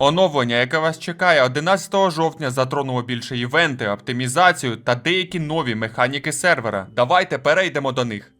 Оновлення, яке вас чекає 11 жовтня, затронуло більше івенти, оптимізацію та деякі нові механіки сервера. Давайте перейдемо до них.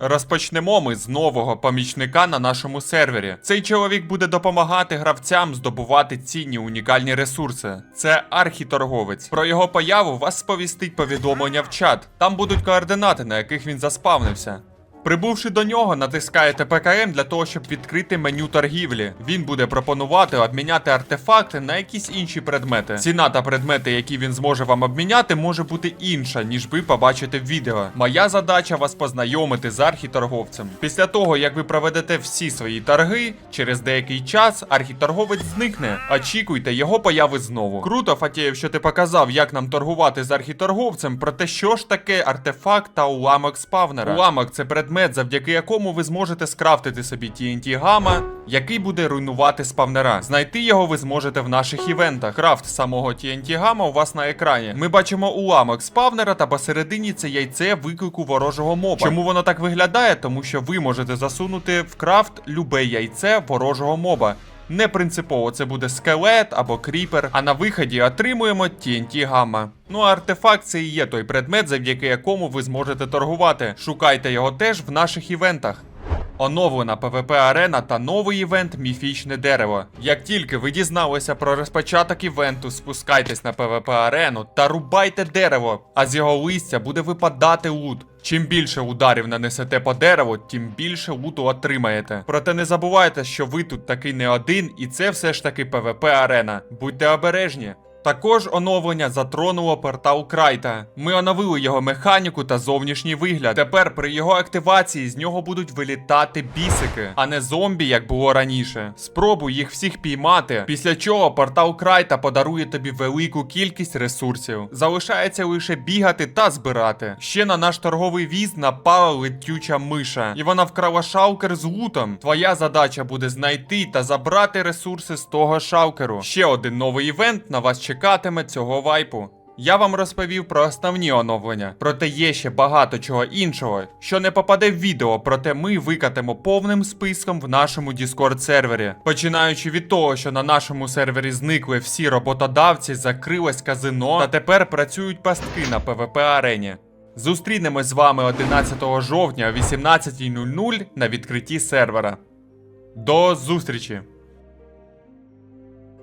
Розпочнемо ми з нового помічника на нашому сервері. Цей чоловік буде допомагати гравцям здобувати цінні унікальні ресурси. Це архіторговець. Про його появу вас сповістить повідомлення в чат. Там будуть координати, на яких він заспавнився. Прибувши до нього, натискаєте ПКМ для того, щоб відкрити меню торгівлі. Він буде пропонувати обміняти артефакти на якісь інші предмети. Ціна та предмети, які він зможе вам обміняти, може бути інша, ніж ви побачите в відео. Моя задача вас познайомити з архіторговцем. Після того, як ви проведете всі свої торги, через деякий час архіторговець зникне. Очікуйте його появи знову. Круто, Фатєєв, що ти показав, як нам торгувати з архіторговцем, проте що ж таке артефакт та уламок спавнера. Уламок це предмет, завдяки якому ви зможете скрафтити собі TNT гама, який буде руйнувати спавнера. Знайти його ви зможете в наших івентах. Крафт самого TNT гама у вас на екрані. Ми бачимо уламок спавнера та посередині це яйце виклику ворожого моба. Чому воно так виглядає? Тому що ви можете засунути в крафт любе яйце ворожого моба. Не принципово це буде скелет або кріпер, а на виході отримуємо TNT гамма. Ну а артефакт це і є той предмет, завдяки якому ви зможете торгувати. Шукайте його теж в наших івентах. Оновлена PvP арена та новий івент Міфічне дерево. Як тільки ви дізналися про розпочаток івенту, спускайтесь на PvP арену та рубайте дерево, а з його листя буде випадати лут. Чим більше ударів нанесете по дереву, тим більше луту отримаєте. Проте не забувайте, що ви тут такий не один, і це все ж таки PvP арена. Будьте обережні. Також оновлення затронуло портал Крайта. Ми оновили його механіку та зовнішній вигляд. Тепер при його активації з нього будуть вилітати бісики, а не зомбі, як було раніше. Спробуй їх всіх піймати, після чого портал Крайта подарує тобі велику кількість ресурсів. Залишається лише бігати та збирати. Ще на наш торговий віз напала летюча миша, і вона вкрала шалкер з лутом. Твоя задача буде знайти та забрати ресурси з того шалкеру. Ще один новий івент на вас чекатиме цього вайпу. Я вам розповів про основні оновлення, проте є ще багато чого іншого, що не попаде в відео, проте ми викатимо повним списком в нашому Discord сервері. Починаючи від того, що на нашому сервері зникли всі роботодавці, закрилось казино, та тепер працюють пастки на PvP арені. Зустрінемось з вами 11 жовтня о 18.00 на відкритті сервера. До зустрічі!